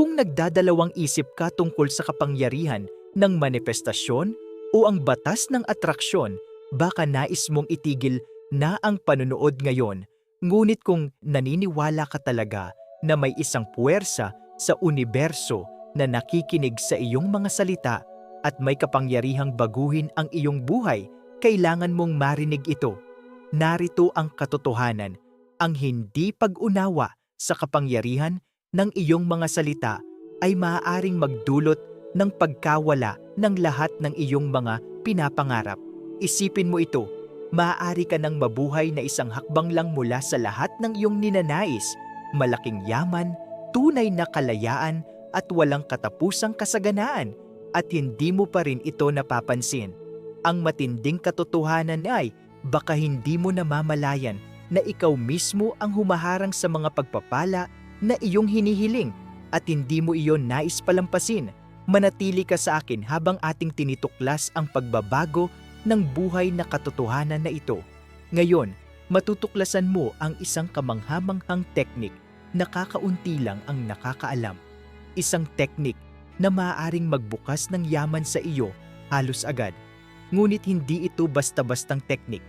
Kung nagdadalawang isip ka tungkol sa kapangyarihan ng manifestasyon o ang batas ng atraksyon, baka nais mong itigil na ang panunood ngayon. Ngunit kung naniniwala ka talaga na may isang puwersa sa universo na nakikinig sa iyong mga salita at may kapangyarihang baguhin ang iyong buhay, kailangan mong marinig ito. Narito ang katotohanan, ang hindi pag-unawa sa kapangyarihan ng iyong mga salita ay maaaring magdulot ng pagkawala ng lahat ng iyong mga pinapangarap. Isipin mo ito, maaari ka nang mabuhay na isang hakbang lang mula sa lahat ng iyong ninanais, malaking yaman, tunay na kalayaan at walang katapusang kasaganaan at hindi mo pa rin ito napapansin. Ang matinding katotohanan ay baka hindi mo namamalayan na ikaw mismo ang humaharang sa mga pagpapala na iyong hinihiling at hindi mo iyon nais palampasin. Manatili ka sa akin habang ating tinituklas ang pagbabago ng buhay na katotohanan na ito. Ngayon, matutuklasan mo ang isang kamanghamanghang teknik na kakaunti lang ang nakakaalam. Isang teknik na maaaring magbukas ng yaman sa iyo halos agad. Ngunit hindi ito basta-bastang teknik.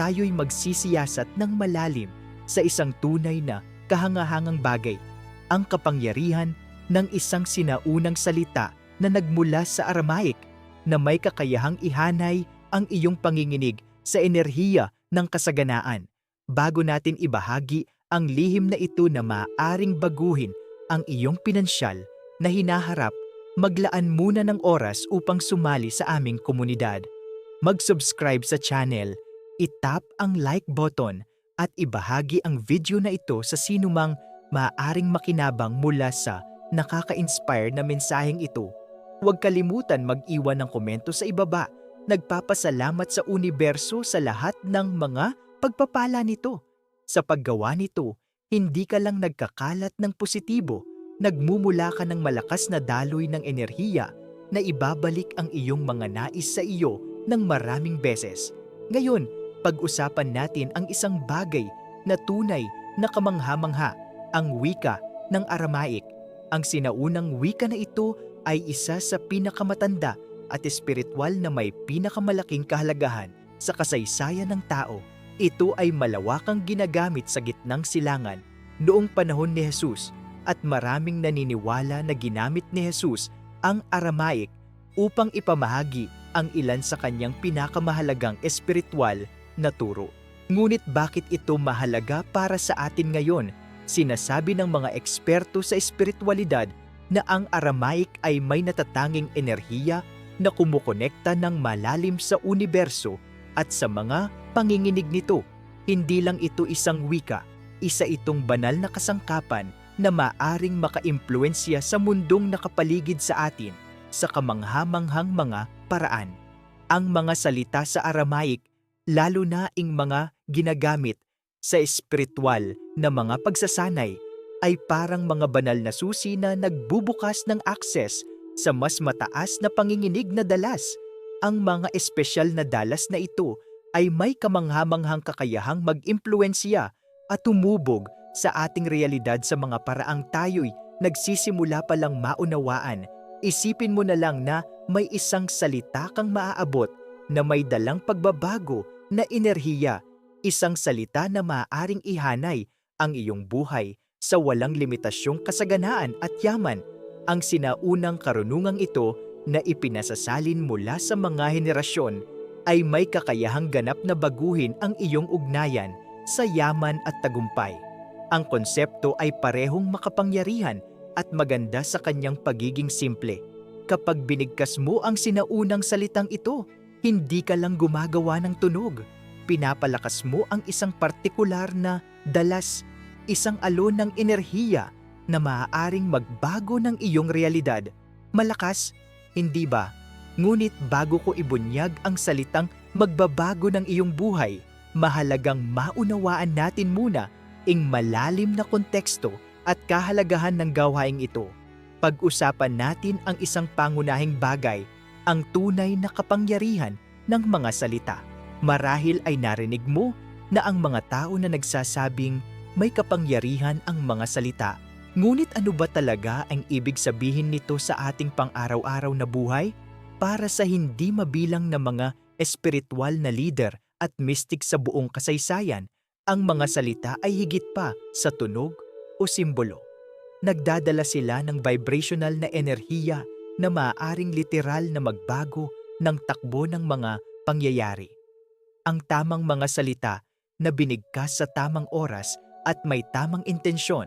Tayo'y magsisiyasat ng malalim sa isang tunay na kahangahangang bagay, ang kapangyarihan ng isang sinaunang salita na nagmula sa Aramaic na may kakayahang ihanay ang iyong panginginig sa enerhiya ng kasaganaan. Bago natin ibahagi ang lihim na ito na maaring baguhin ang iyong pinansyal na hinaharap, maglaan muna ng oras upang sumali sa aming komunidad. Mag-subscribe sa channel, itap ang like button at ibahagi ang video na ito sa sinumang maaaring makinabang mula sa nakaka-inspire na mensaheng ito. Huwag kalimutan mag-iwan ng komento sa ibaba. Nagpapasalamat sa universo sa lahat ng mga pagpapala nito. Sa paggawa nito, hindi ka lang nagkakalat ng positibo, nagmumula ka ng malakas na daloy ng enerhiya na ibabalik ang iyong mga nais sa iyo ng maraming beses. Ngayon, pag-usapan natin ang isang bagay na tunay na kamangha-mangha, ang wika ng Aramaic. Ang sinaunang wika na ito ay isa sa pinakamatanda at espiritual na may pinakamalaking kahalagahan sa kasaysayan ng tao. Ito ay malawakang ginagamit sa gitnang silangan noong panahon ni Jesus at maraming naniniwala na ginamit ni Jesus ang Aramaic upang ipamahagi ang ilan sa kanyang pinakamahalagang espiritual na turo. Ngunit bakit ito mahalaga para sa atin ngayon? Sinasabi ng mga eksperto sa espiritualidad na ang Aramaic ay may natatanging enerhiya na kumukonekta ng malalim sa universo at sa mga panginginig nito. Hindi lang ito isang wika, isa itong banal na kasangkapan na maaring makaimpluensya sa mundong nakapaligid sa atin sa kamanghamanghang mga paraan. Ang mga salita sa Aramaic, lalo na ing mga ginagamit sa espiritual na mga pagsasanay, ay parang mga banal na susi na nagbubukas ng akses sa mas mataas na panginginig na dalas. Ang mga espesyal na dalas na ito ay may kamanghamanghang kakayahang mag-impluensya at tumubog sa ating realidad sa mga paraang tayo'y nagsisimula pa lang maunawaan. Isipin mo na lang na may isang salita kang maaabot na may dalang pagbabago na enerhiya, isang salita na maaaring ihanay ang iyong buhay sa walang limitasyong kasaganaan at yaman. Ang sinaunang karunungang ito na ipinasasalin mula sa mga henerasyon ay may kakayahang ganap na baguhin ang iyong ugnayan sa yaman at tagumpay. Ang konsepto ay parehong makapangyarihan at maganda sa kanyang pagiging simple. Kapag binigkas mo ang sinaunang salitang ito, hindi ka lang gumagawa ng tunog. Pinapalakas mo ang isang partikular na dalas, isang alon ng enerhiya na maaaring magbago ng iyong realidad. Malakas, hindi ba? Ngunit bago ko ibunyag ang salitang magbabago ng iyong buhay, mahalagang maunawaan natin muna ing malalim na konteksto at kahalagahan ng gawaing ito. Pag-usapan natin ang isang pangunahing bagay, ang tunay na kapangyarihan ng mga salita. Marahil ay narinig mo na ang mga tao na nagsasabing may kapangyarihan ang mga salita. Ngunit ano ba talaga ang ibig sabihin nito sa ating pang-araw-araw na buhay? Para sa hindi mabilang na mga espiritual na leader at mystic sa buong kasaysayan, ang mga salita ay higit pa sa tunog o simbolo. Nagdadala sila ng vibrational na enerhiya na maaaring literal na magbago ng takbo ng mga pangyayari. Ang tamang mga salita na binigkas sa tamang oras at may tamang intensyon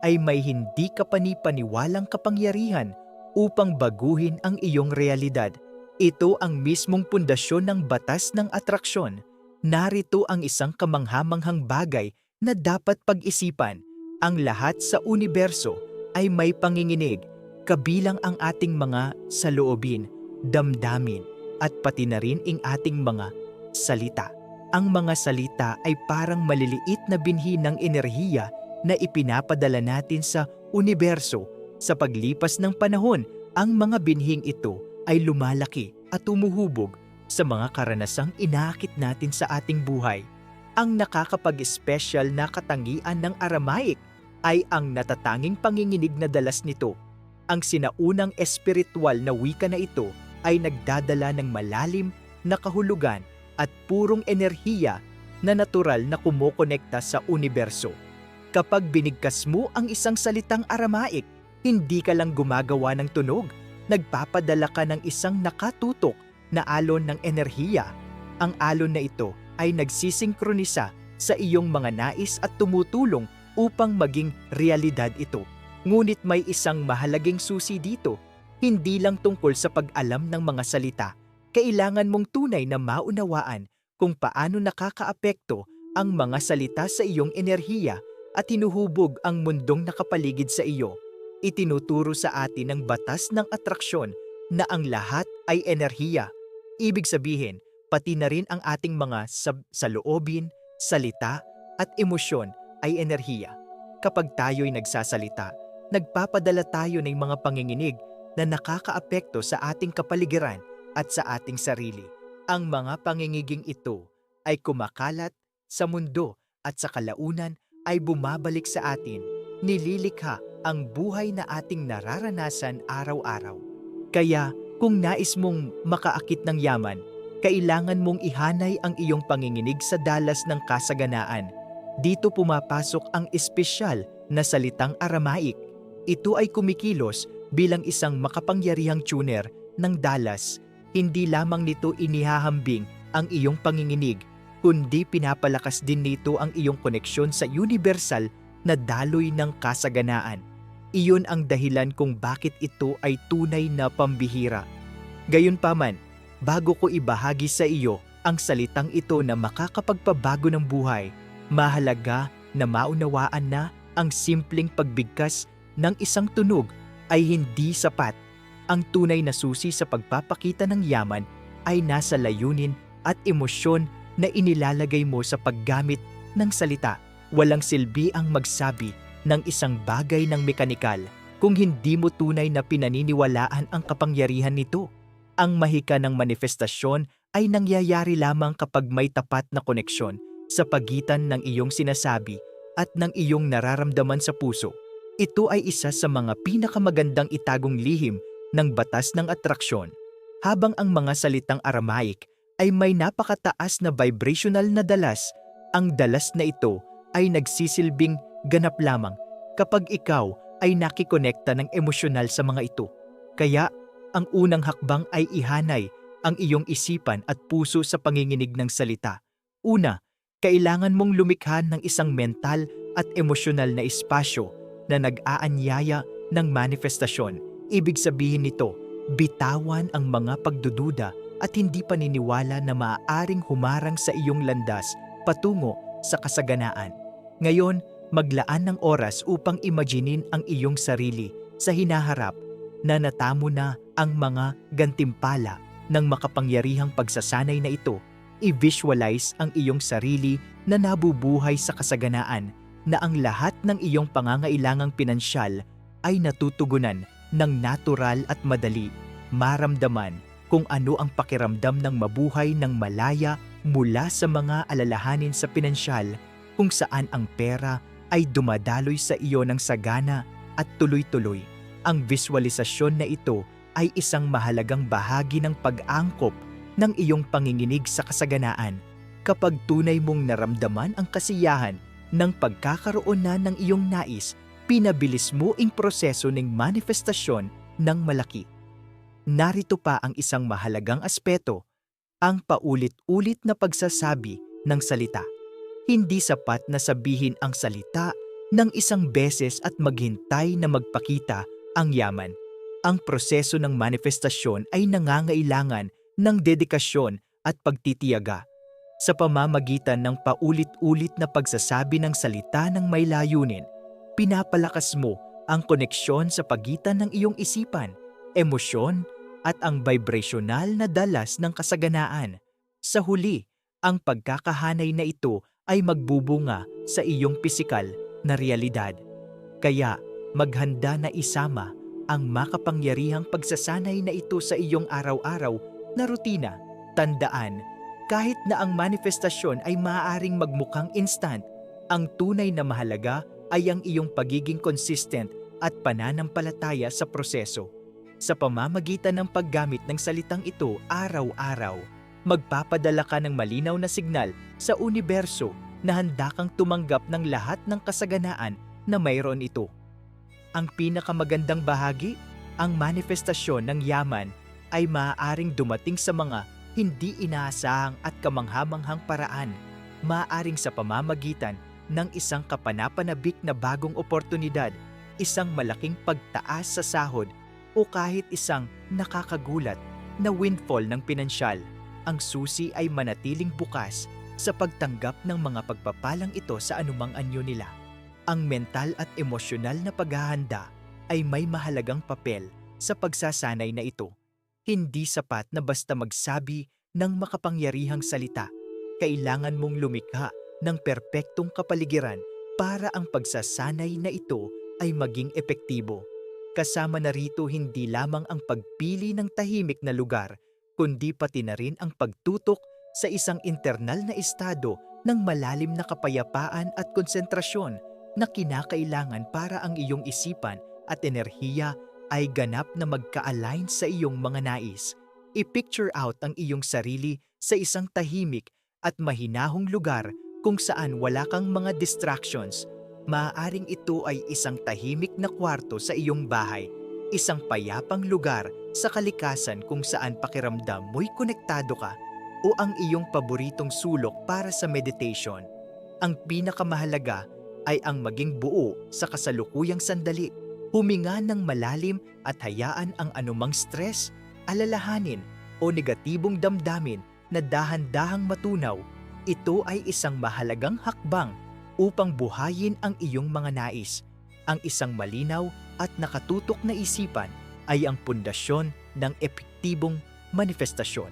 ay may hindi kapanipaniwalang kapangyarihan upang baguhin ang iyong realidad. Ito ang mismong pundasyon ng batas ng atraksyon. Narito ang isang kamanghamanghang bagay na dapat pag-isipan. Ang lahat sa universo ay may panginginig, kabilang ang ating mga saloobin, damdamin, at pati na rin ang ating mga salita. Ang mga salita ay parang maliliit na binhi ng enerhiya na ipinapadala natin sa universo. Sa paglipas ng panahon, ang mga binhing ito ay lumalaki at umuhubog sa mga karanasang inaakit natin sa ating buhay. Ang nakakapag-espesyal na katangian ng Aramaic ay ang natatanging panginginig na dalas nito. Ang sinaunang espiritual na wika na ito ay nagdadala ng malalim na kahulugan at purong enerhiya na natural na kumokonekta sa universo. Kapag binigkas mo ang isang salitang Aramaic, hindi ka lang gumagawa ng tunog, nagpapadala ka ng isang nakatutok na alon ng enerhiya. Ang alon na ito ay nagsisinkronisa sa iyong mga nais at tumutulong upang maging realidad ito. Ngunit may isang mahalagang susi dito, hindi lang tungkol sa pag-alam ng mga salita. Kailangan mong tunay na maunawaan kung paano nakakaapekto ang mga salita sa iyong enerhiya at hinuhubog ang mundong nakapaligid sa iyo. Itinuturo sa atin ng batas ng atraksyon na ang lahat ay enerhiya. Ibig sabihin, pati na rin ang ating mga sab- saloobin, salita at emosyon ay enerhiya. Kapag tayo'y nagsasalita, nagpapadala tayo ng mga panginginig na nakakaapekto sa ating kapaligiran at sa ating sarili. Ang mga pangingiging ito ay kumakalat sa mundo at sa kalaunan ay bumabalik sa atin, nililikha ang buhay na ating nararanasan araw-araw. Kaya kung nais mong makaakit ng yaman, kailangan mong ihanay ang iyong panginginig sa dalas ng kasaganaan. Dito pumapasok ang espesyal na salitang Aramaic. Ito ay kumikilos bilang isang makapangyarihang tuner ng dalas. Hindi lamang nito inihahambing ang iyong panginginig, kundi pinapalakas din nito ang iyong koneksyon sa universal na daloy ng kasaganaan. Iyon ang dahilan kung bakit ito ay tunay na pambihira. Gayunpaman, bago ko ibahagi sa iyo ang salitang ito na makakapagpabago ng buhay, mahalaga na maunawaan na ang simpleng pagbigkas ng isang tunog ay hindi sapat. Ang tunay na susi sa pagpapakita ng yaman ay nasa layunin at emosyon na inilalagay mo sa paggamit ng salita. Walang silbi ang magsabi ng isang bagay ng mekanikal kung hindi mo tunay na pinaniniwalaan ang kapangyarihan nito. Ang mahika ng manifestasyon ay nangyayari lamang kapag may tapat na koneksyon sa pagitan ng iyong sinasabi at ng iyong nararamdaman sa puso. Ito ay isa sa mga pinakamagandang itagong lihim ng batas ng atraksyon. Habang ang mga salitang Aramaic ay may napakataas na vibrational na dalas, ang dalas na ito ay nagsisilbing ganap lamang kapag ikaw ay nakikonekta ng emosyonal sa mga ito. Kaya, ang unang hakbang ay ihanay ang iyong isipan at puso sa panginginig ng salita. Una, kailangan mong lumikha ng isang mental at emosyonal na espasyo na nag-aanyaya ng manifestasyon. Ibig sabihin nito, bitawan ang mga pagdududa at hindi paniniwala na maaaring humarang sa iyong landas patungo sa kasaganaan. Ngayon, maglaan ng oras upang imaginin ang iyong sarili sa hinaharap na natamo na ang mga gantimpala ng makapangyarihang pagsasanay na ito. I-visualize ang iyong sarili na nabubuhay sa kasaganaan na ang lahat ng iyong pangangailangang pinansyal ay natutugunan ng natural at madali. Maramdaman kung ano ang pakiramdam ng mabuhay ng malaya mula sa mga alalahanin sa pinansyal kung saan ang pera ay dumadaloy sa iyo ng sagana at tuloy-tuloy. Ang visualisasyon na ito ay isang mahalagang bahagi ng pag-angkop ng iyong panginginig sa kasaganaan kapag tunay mong naramdaman ang kasiyahan ng pagkakaroon na ng iyong nais, pinabilis mo ang proseso ng manifestasyon ng malaki. Narito pa ang isang mahalagang aspeto, ang paulit-ulit na pagsasabi ng salita. Hindi sapat na sabihin ang salita ng isang beses at maghintay na magpakita ang yaman. Ang proseso ng manifestasyon ay nangangailangan ng dedikasyon at pagtitiyaga. Sa pamamagitan ng paulit-ulit na pagsasabi ng salita ng may layunin, pinapalakas mo ang koneksyon sa pagitan ng iyong isipan, emosyon, at ang vibrational na dalas ng kasaganaan. Sa huli, ang pagkakahanay na ito ay magbubunga sa iyong pisikal na realidad. Kaya, maghanda na isama ang makapangyarihang pagsasanay na ito sa iyong araw-araw na rutina. Tandaan, kahit na ang manifestasyon ay maaaring magmukhang instant, ang tunay na mahalaga ay ang iyong pagiging consistent at pananampalataya sa proseso. Sa pamamagitan ng paggamit ng salitang ito araw-araw, magpapadala ka ng malinaw na signal sa universo na handa kang tumanggap ng lahat ng kasaganaan na mayroon ito. Ang pinakamagandang bahagi, ang manifestasyon ng yaman ay maaaring dumating sa mga hindi inaasahang at kamanghamanghang paraan, maaaring sa pamamagitan ng isang kapanapanabik na bagong oportunidad, isang malaking pagtaas sa sahod o kahit isang nakakagulat na windfall ng pinansyal. Ang susi ay manatiling bukas sa pagtanggap ng mga pagpapalang ito sa anumang anyo nila. Ang mental at emosyonal na paghahanda ay may mahalagang papel sa pagsasanay na ito. Hindi sapat na basta magsabi ng makapangyarihang salita. Kailangan mong lumikha ng perpektong kapaligiran para ang pagsasanay na ito ay maging epektibo. Kasama na rito hindi lamang ang pagpili ng tahimik na lugar, kundi pati na rin ang pagtutok sa isang internal na estado ng malalim na kapayapaan at konsentrasyon na kinakailangan para ang iyong isipan at enerhiya ay ganap na magka-align sa iyong mga nais. I-picture out ang iyong sarili sa isang tahimik at mahinahong lugar kung saan wala kang mga distractions Maaaring ito ay isang tahimik na kwarto sa iyong bahay, isang payapang lugar sa kalikasan kung saan pakiramdam mo'y konektado ka o ang iyong paboritong sulok para sa meditation. Ang pinakamahalaga ay ang maging buo sa kasalukuyang sandali, huminga ng malalim at hayaan ang anumang stress, alalahanin o negatibong damdamin na dahan-dahang matunaw. Ito ay isang mahalagang hakbang upang buhayin ang iyong mga nais. Ang isang malinaw at nakatutok na isipan ay ang pundasyon ng epektibong manifestasyon.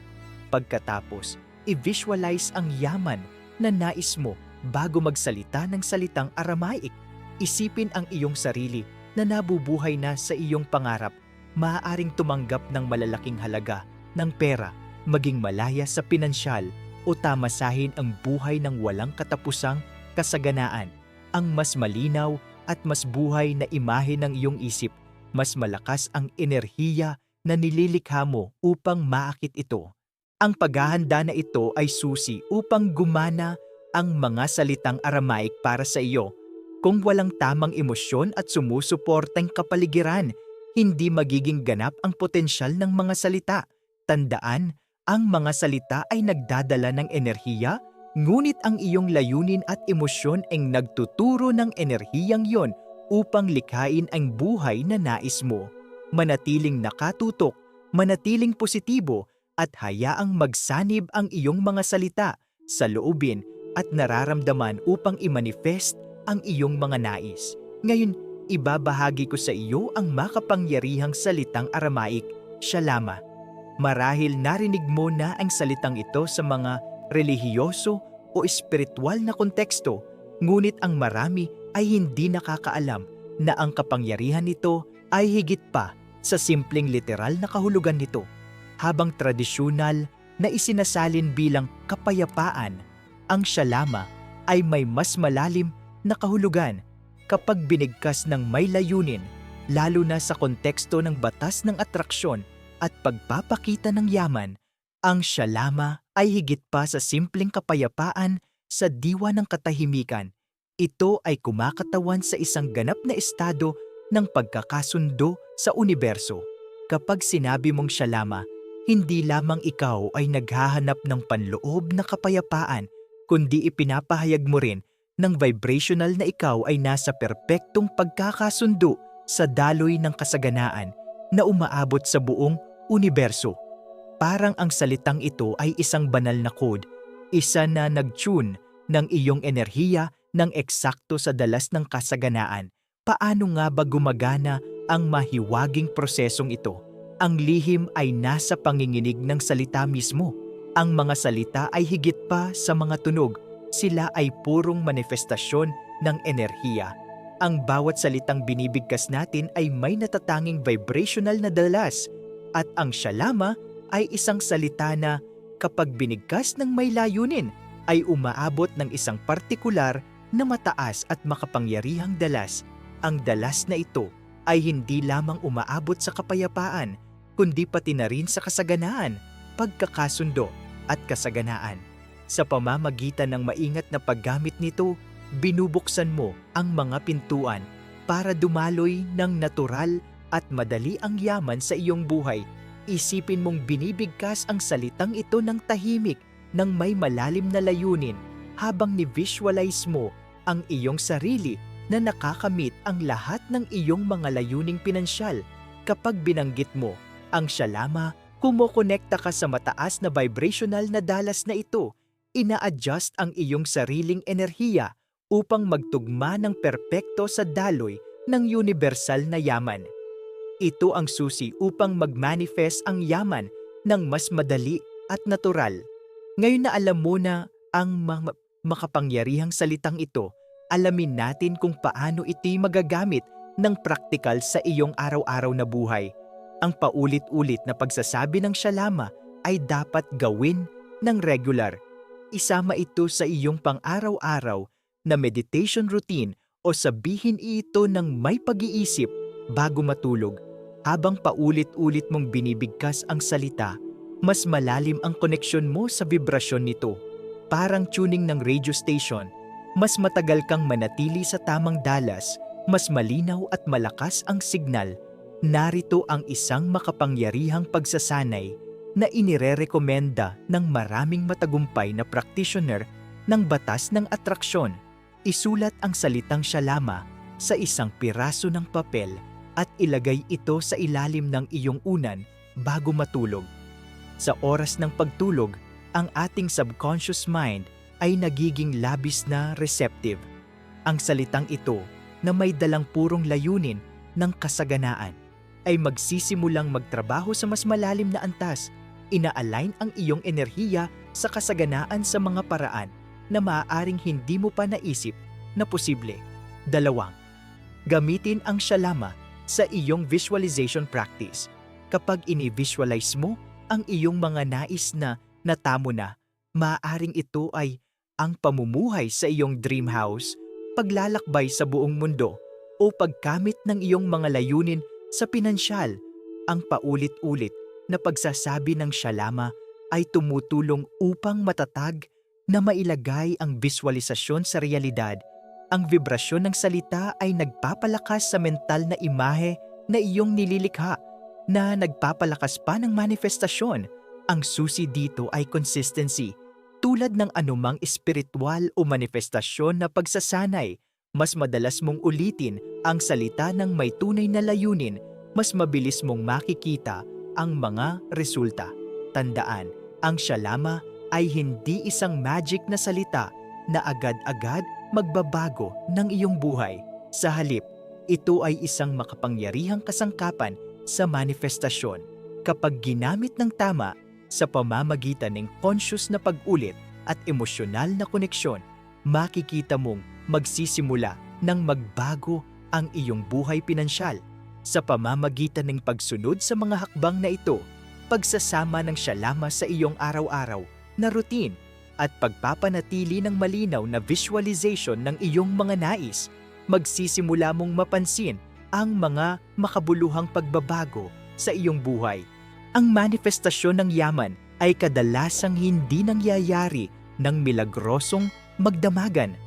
Pagkatapos, i-visualize ang yaman na nais mo bago magsalita ng salitang Aramaic. Isipin ang iyong sarili na nabubuhay na sa iyong pangarap, maaaring tumanggap ng malalaking halaga ng pera, maging malaya sa pinansyal o tamasahin ang buhay ng walang katapusang kasaganaan, ang mas malinaw at mas buhay na imahe ng iyong isip, mas malakas ang enerhiya na nililikha mo upang maakit ito. Ang paghahanda na ito ay susi upang gumana ang mga salitang Aramaic para sa iyo. Kung walang tamang emosyon at sumusuportang kapaligiran, hindi magiging ganap ang potensyal ng mga salita. Tandaan, ang mga salita ay nagdadala ng enerhiya Ngunit ang iyong layunin at emosyon ay nagtuturo ng enerhiyang yon upang likhain ang buhay na nais mo. Manatiling nakatutok, manatiling positibo at hayaang magsanib ang iyong mga salita sa loobin at nararamdaman upang i-manifest ang iyong mga nais. Ngayon, ibabahagi ko sa iyo ang makapangyarihang salitang Aramaic, Shalama. Marahil narinig mo na ang salitang ito sa mga relihiyoso o espiritual na konteksto, ngunit ang marami ay hindi nakakaalam na ang kapangyarihan nito ay higit pa sa simpleng literal na kahulugan nito. Habang tradisyonal na isinasalin bilang kapayapaan, ang shalama ay may mas malalim na kahulugan. kapag binigkas ng may layunin, lalo na sa konteksto ng batas ng atraksyon at pagpapakita ng yaman, ang shalama ay higit pa sa simpleng kapayapaan sa diwa ng katahimikan. Ito ay kumakatawan sa isang ganap na estado ng pagkakasundo sa universo. Kapag sinabi mong shalama, hindi lamang ikaw ay naghahanap ng panloob na kapayapaan, kundi ipinapahayag mo rin ng vibrational na ikaw ay nasa perpektong pagkakasundo sa daloy ng kasaganaan na umaabot sa buong universo. Parang ang salitang ito ay isang banal na code, isa na nag-tune ng iyong enerhiya ng eksakto sa dalas ng kasaganaan. Paano nga ba gumagana ang mahiwaging prosesong ito? Ang lihim ay nasa panginginig ng salita mismo. Ang mga salita ay higit pa sa mga tunog. Sila ay purong manifestasyon ng enerhiya. Ang bawat salitang binibigkas natin ay may natatanging vibrational na dalas at ang shalama ay isang salita na kapag binigkas ng may layunin ay umaabot ng isang partikular na mataas at makapangyarihang dalas. Ang dalas na ito ay hindi lamang umaabot sa kapayapaan, kundi pati na rin sa kasaganaan, pagkakasundo at kasaganaan. Sa pamamagitan ng maingat na paggamit nito, binubuksan mo ang mga pintuan para dumaloy ng natural at madali ang yaman sa iyong buhay. Isipin mong binibigkas ang salitang ito ng tahimik ng may malalim na layunin habang ni-visualize mo ang iyong sarili na nakakamit ang lahat ng iyong mga layuning pinansyal. Kapag binanggit mo ang shalama, kumokonekta ka sa mataas na vibrational na dalas na ito. Ina-adjust ang iyong sariling enerhiya upang magtugma ng perpekto sa daloy ng universal na yaman. Ito ang susi upang mag-manifest ang yaman ng mas madali at natural. Ngayon na alam mo na ang mga makapangyarihang salitang ito, alamin natin kung paano ito'y magagamit ng praktikal sa iyong araw-araw na buhay. Ang paulit-ulit na pagsasabi ng shalama ay dapat gawin ng regular. Isama ito sa iyong pang-araw-araw na meditation routine o sabihin ito ng may pag-iisip bago matulog. Habang paulit-ulit mong binibigkas ang salita, mas malalim ang koneksyon mo sa vibrasyon nito. Parang tuning ng radio station, mas matagal kang manatili sa tamang dalas, mas malinaw at malakas ang signal. Narito ang isang makapangyarihang pagsasanay na inirerekomenda ng maraming matagumpay na practitioner ng batas ng atraksyon. Isulat ang salitang shalama sa isang piraso ng papel at ilagay ito sa ilalim ng iyong unan bago matulog. Sa oras ng pagtulog, ang ating subconscious mind ay nagiging labis na receptive. Ang salitang ito na may dalang purong layunin ng kasaganaan ay magsisimulang magtrabaho sa mas malalim na antas. Ina-align ang iyong enerhiya sa kasaganaan sa mga paraan na maaaring hindi mo pa naisip na posible. Dalawang, gamitin ang shalama sa iyong visualization practice. Kapag ini-visualize mo ang iyong mga nais na natamo na, maaaring ito ay ang pamumuhay sa iyong dream house, paglalakbay sa buong mundo, o pagkamit ng iyong mga layunin sa pinansyal. Ang paulit-ulit na pagsasabi ng shalama ay tumutulong upang matatag na mailagay ang visualisasyon sa realidad. Ang vibrasyon ng salita ay nagpapalakas sa mental na imahe na iyong nililikha na nagpapalakas pa ng manifestasyon. Ang susi dito ay consistency. Tulad ng anumang espiritual o manifestasyon na pagsasanay, mas madalas mong ulitin ang salita ng may tunay na layunin, mas mabilis mong makikita ang mga resulta. Tandaan, ang shalama ay hindi isang magic na salita na agad-agad magbabago ng iyong buhay. Sa halip, ito ay isang makapangyarihang kasangkapan sa manifestasyon. Kapag ginamit ng tama sa pamamagitan ng conscious na pag-ulit at emosyonal na koneksyon, makikita mong magsisimula ng magbago ang iyong buhay pinansyal sa pamamagitan ng pagsunod sa mga hakbang na ito, pagsasama ng shalama sa iyong araw-araw na routine at pagpapanatili ng malinaw na visualization ng iyong mga nais, magsisimula mong mapansin ang mga makabuluhang pagbabago sa iyong buhay. Ang manifestasyon ng yaman ay kadalasang hindi nangyayari ng milagrosong magdamagan.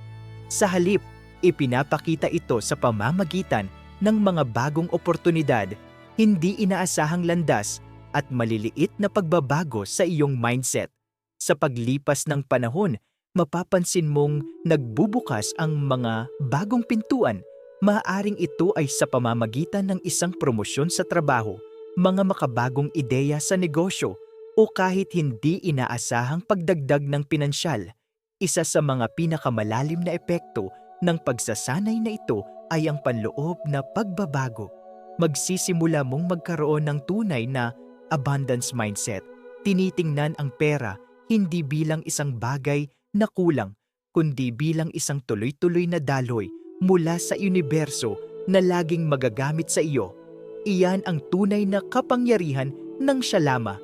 Sa halip, ipinapakita ito sa pamamagitan ng mga bagong oportunidad, hindi inaasahang landas at maliliit na pagbabago sa iyong mindset. Sa paglipas ng panahon, mapapansin mong nagbubukas ang mga bagong pintuan. Maaring ito ay sa pamamagitan ng isang promosyon sa trabaho, mga makabagong ideya sa negosyo, o kahit hindi inaasahang pagdagdag ng pinansyal. Isa sa mga pinakamalalim na epekto ng pagsasanay na ito ay ang panloob na pagbabago. Magsisimula mong magkaroon ng tunay na abundance mindset. Tinitingnan ang pera hindi bilang isang bagay na kulang, kundi bilang isang tuloy-tuloy na daloy mula sa universo na laging magagamit sa iyo. Iyan ang tunay na kapangyarihan ng Shalama.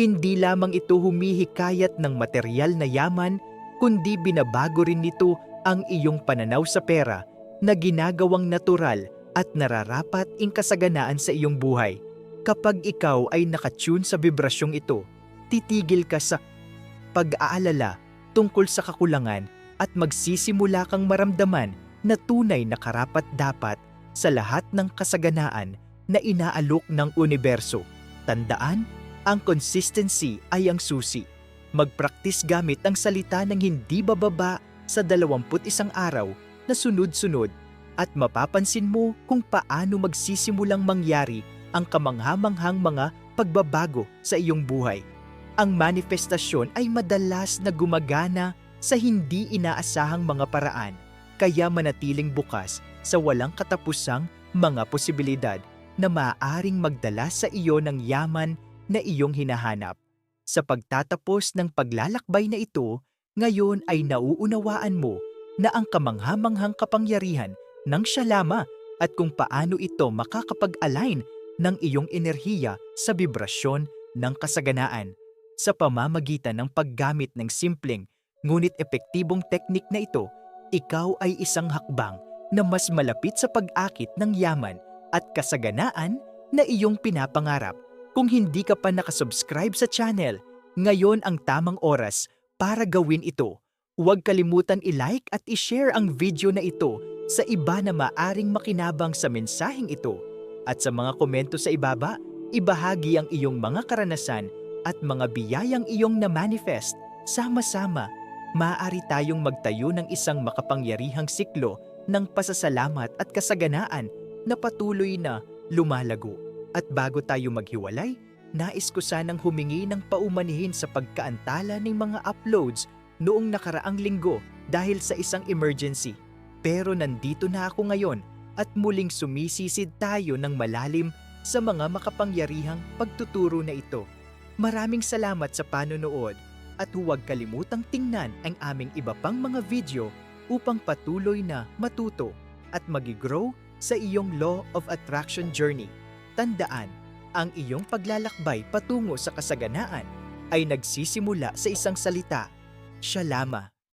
Hindi lamang ito humihikayat ng material na yaman, kundi binabago rin nito ang iyong pananaw sa pera na ginagawang natural at nararapat ing kasaganaan sa iyong buhay. Kapag ikaw ay nakatune sa vibrasyong ito, titigil ka sa pag-aalala tungkol sa kakulangan at magsisimula kang maramdaman na tunay na karapat-dapat sa lahat ng kasaganaan na inaalok ng universo. Tandaan, ang consistency ay ang susi. Magpraktis gamit ang salita ng hindi bababa sa 21 araw na sunod-sunod at mapapansin mo kung paano magsisimulang mangyari ang kamanghamanghang mga pagbabago sa iyong buhay. Ang manifestasyon ay madalas na gumagana sa hindi inaasahang mga paraan, kaya manatiling bukas sa walang katapusang mga posibilidad na maaaring magdala sa iyo ng yaman na iyong hinahanap. Sa pagtatapos ng paglalakbay na ito, ngayon ay nauunawaan mo na ang kamanghamanghang kapangyarihan ng Shalama at kung paano ito makakapag-align ng iyong enerhiya sa vibrasyon ng kasaganaan. Sa pamamagitan ng paggamit ng simpleng ngunit epektibong teknik na ito, ikaw ay isang hakbang na mas malapit sa pag-akit ng yaman at kasaganaan na iyong pinapangarap. Kung hindi ka pa nakasubscribe sa channel, ngayon ang tamang oras para gawin ito. Huwag kalimutan i-like at i-share ang video na ito sa iba na maaring makinabang sa mensaheng ito. At sa mga komento sa ibaba, ibahagi ang iyong mga karanasan at mga biyayang iyong na-manifest. Sama-sama, maaari tayong magtayo ng isang makapangyarihang siklo ng pasasalamat at kasaganaan na patuloy na lumalago. At bago tayo maghiwalay, nais ko sanang humingi ng paumanihin sa pagkaantala ng mga uploads noong nakaraang linggo dahil sa isang emergency. Pero nandito na ako ngayon at muling sumisisid tayo ng malalim sa mga makapangyarihang pagtuturo na ito. Maraming salamat sa panonood at huwag kalimutang tingnan ang aming iba pang mga video upang patuloy na matuto at magigrow sa iyong Law of Attraction journey. Tandaan, ang iyong paglalakbay patungo sa kasaganaan ay nagsisimula sa isang salita, Shalama.